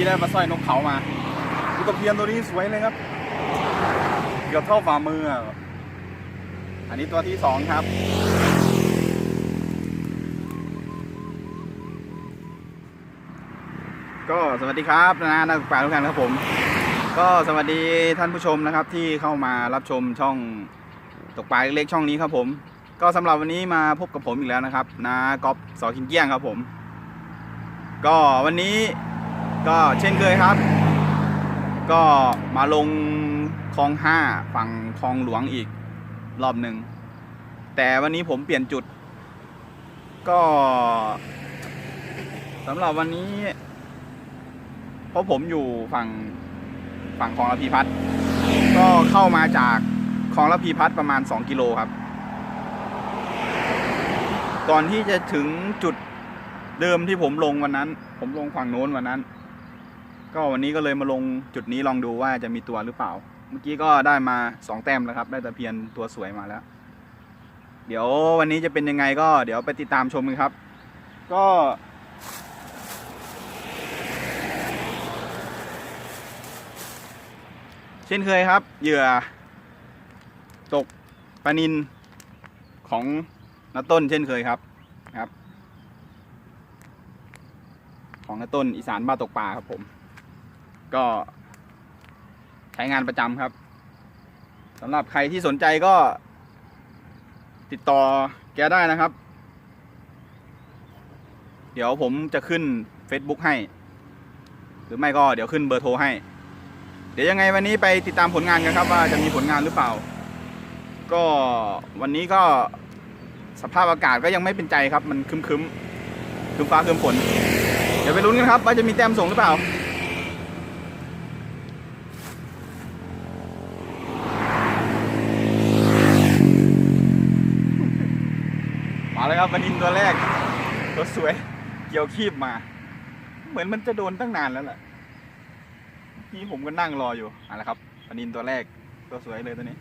กี้ได้มาสร้อยนกเขามาตะเพียนตัวนี้สวยเลยครับ เกือบเท่าฝ่ามืออะอันนี้ตัวที่สองครับ ก็สวัสดีครับนะนักปลาทุกท่านครับผม ก็สวัสดีท่านผู้ชมนะครับ ที่เข้ามารับชมช่องตกปลาเล็กๆช่องนี้ครับผม ก็สำหรับวันนี้มาพบกับผมอีกแล้วนะครับนะก๊อฟสอกินเกี้ยงครับผม ก็วันนี้ ก็เช่นเคยครับ ก็มาลงคลองห้าฝั่งคลองหลวงอีกรอบหนึ่ง แต่วันนี้ผมเปลี่ยนจุด ก็สำหรับวันนี้ เพราะผมอยู่ฝั่งฝั่งคลองระพีพัฒน์ก็เข้ามาจากคลองระพีพัฒน์ประมาณ 2 กิโลครับ ก่อนที่จะถึงจุดเดิมที่ผมลงวันนั้น ผมลงฝั่งโน้นวันนั้น ก็วันนี้ก็เลยมาลงจุดนี้ลองดูว่าจะมีตัวหรือเปล่า เมื่อกี้ก็ได้มาสองแต้มแล้วครับ ได้ตะเพียนตัวสวยมาแล้ว เดี๋ยววันนี้จะเป็นยังไงก็เดี๋ยวไปติดตามชมกันครับ ก็เช่นเคยครับ เหยื่อ ตกปลานินของนาต้นเช่นเคยครับครับ ของนาต้นอีสานบ้าตกปลาครับผม ก็ใช้งานประจำครับสำหรับใครที่สนใจก็ ติดต่อแกได้นะครับ เดี๋ยวผมจะขึ้น Facebook ให้ หรือไม่ก็เดี๋ยวขึ้นเบอร์โทรให้ เดี๋ยวยังไงวันนี้ไปติดตามผลงานกันครับ ว่าจะมีผลงานหรือเปล่า ก็วันนี้ก็สภาพอากาศก็ยังไม่เป็นใจครับ มันคึมคึมๆคึมฟ้าคึมฝน เดี๋ยวไปลุ้นกันครับ ว่าจะมีแต้มส่งหรือเปล่า มาแล้วครับวันนี้ตัวแรกตัวสวยเกี่ยวคีบมา เหมือนมันจะโดนตั้งนานแล้วล่ะนี่ผมก็นั่งรออยู่อะละครับปนินตัวแรกตัวสวยเลยตัวนี้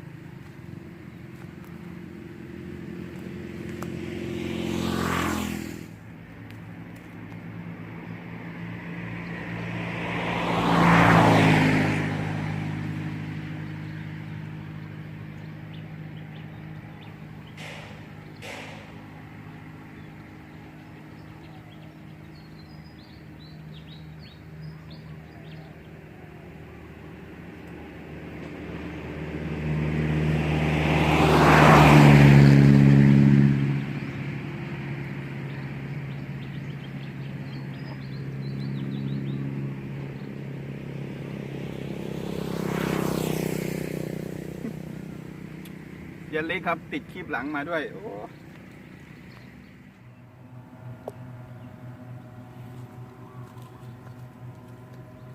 นเล็กครับ ติดคลิปหลังมาด้วยโอ้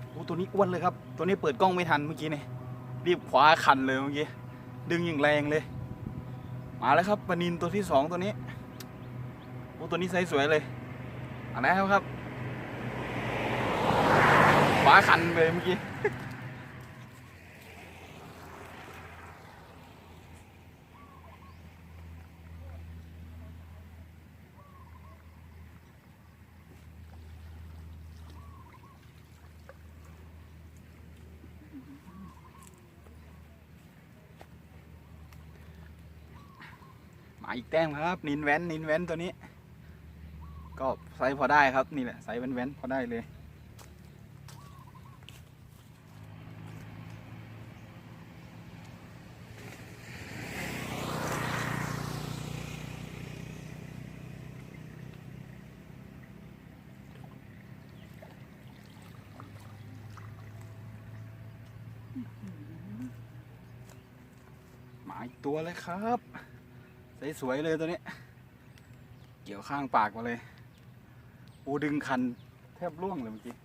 โอ้ตัวนี้อ้วนเลยครับ ตัวนี้เปิดกล้องไม่ทันเมื่อกี้เนี่รีบขวาคันเลยเมื่อกี้ ดึงอย่างแรงเลย มาแล้วครับปนินตัวที่สองตัวนี้โอ้ตัวนี้ไซส์สวยเลยอันไหนครับครับขวาคันเลยเมื่อกี้ อีกแต้มครับ นินแว้นนินแว้นตัวนี้ ก็ไซส์พอได้ครับนี่แหละไซส์แว้นๆพอได้เลยหมาอีกตัวเลยครับ สวยๆเลยตัวนี้ เกี่ยวข้างปากมาเลย โอ้ดึงคันแทบร่วงเลยเมื่อกี้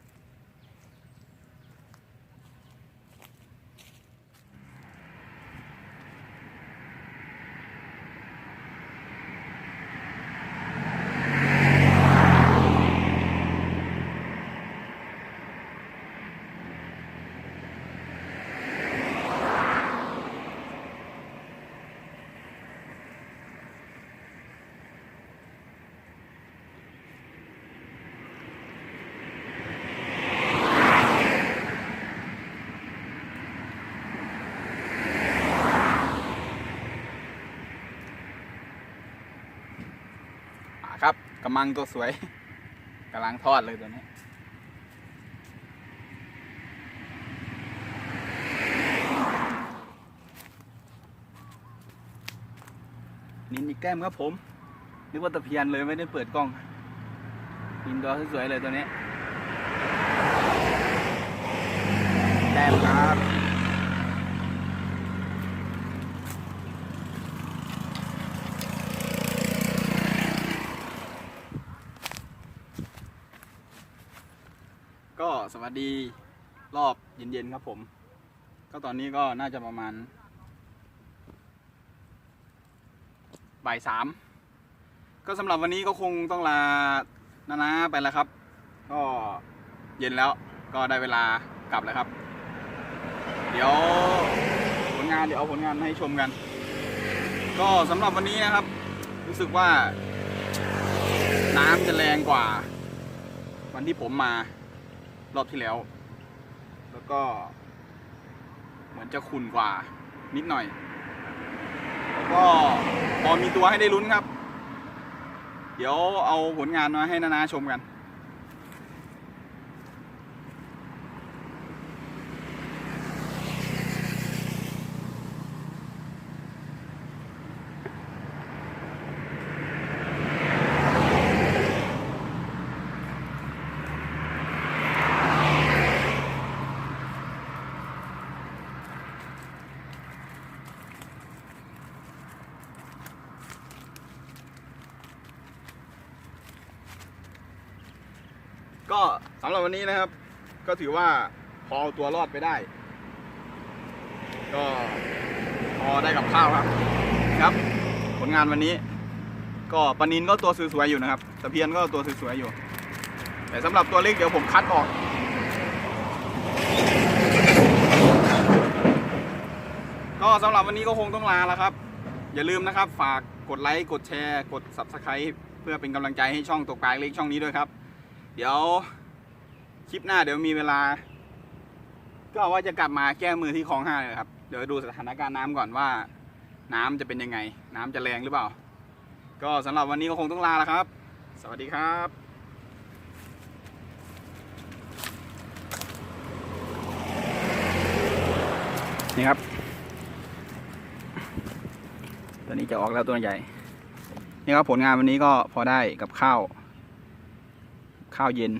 กำมังตัวสวยกำลังทอดเลยตัวนี้นินอีกแก้มครับผม นึกว่าตะเพียนเลยไม่ได้เปิดกล้องนินตัวสวยๆเลยตัวนี้แต้มครับ ก็ สวัสดีรอบเย็นๆครับผม ก็ตอนนี้ก็น่าจะประมาณบ่ายสามก็สำหรับวันนี้ก็คงต้องลานานาไปแล้วครับ ก็เย็นแล้วก็ได้เวลากลับแล้วครับ เดี๋ยวผลงานเดี๋ยวเอาผลงานมาให้ชมกัน ก็สำหรับวันนี้นะครับ รู้สึกว่าน้ำจะแรงกว่า วันที่ผมมา รอบที่แล้ว แล้วก็ เหมือนจะขุ่นกว่า นิดหน่อย แล้วก็พอมีตัวให้ได้ลุ้นครับ เดี๋ยวเอาผลงานมาให้นานาชมกัน ก็สำหรับวันนี้นะครับ ก็ถือว่าพอเอาตัวรอดไปได้ ก็พอได้กับข้าวครับ ครับ ผลงานวันนี้ ก็ปนินก็ตัวสวยๆอยู่นะครับตะเพียนก็ตัวสวยๆอยู่ แต่สำหรับตัวเล็กเดี๋ยวผมคัดออกก็สำหรับวันนี้ก็คงต้องลาแล้วครับ อย่าลืมนะครับ ฝากกดไลค์ กดแชร์ กด subscribe เพื่อเป็นกำลังใจให้ช่องตกปลาเล็กช่องนี้ด้วยครับ เดี๋ยวคลิปหน้าเดี๋ยวมีเวลา ก็ว่าจะกลับมาแก้มือที่คลองห้าเลยครับ เดี๋ยวดูสถานการณ์น้ำก่อนว่า น้ำจะเป็นยังไง น้ำจะแรงหรือเปล่า ก็สำหรับวันนี้ก็คงต้องลาแล้วครับ สวัสดีครับนี่ครับ ตัวนี้จะออกแล้วตัวใหญ่ นี่ครับผลงานวันนี้ก็พอได้กับข้าว ข้าวเย็น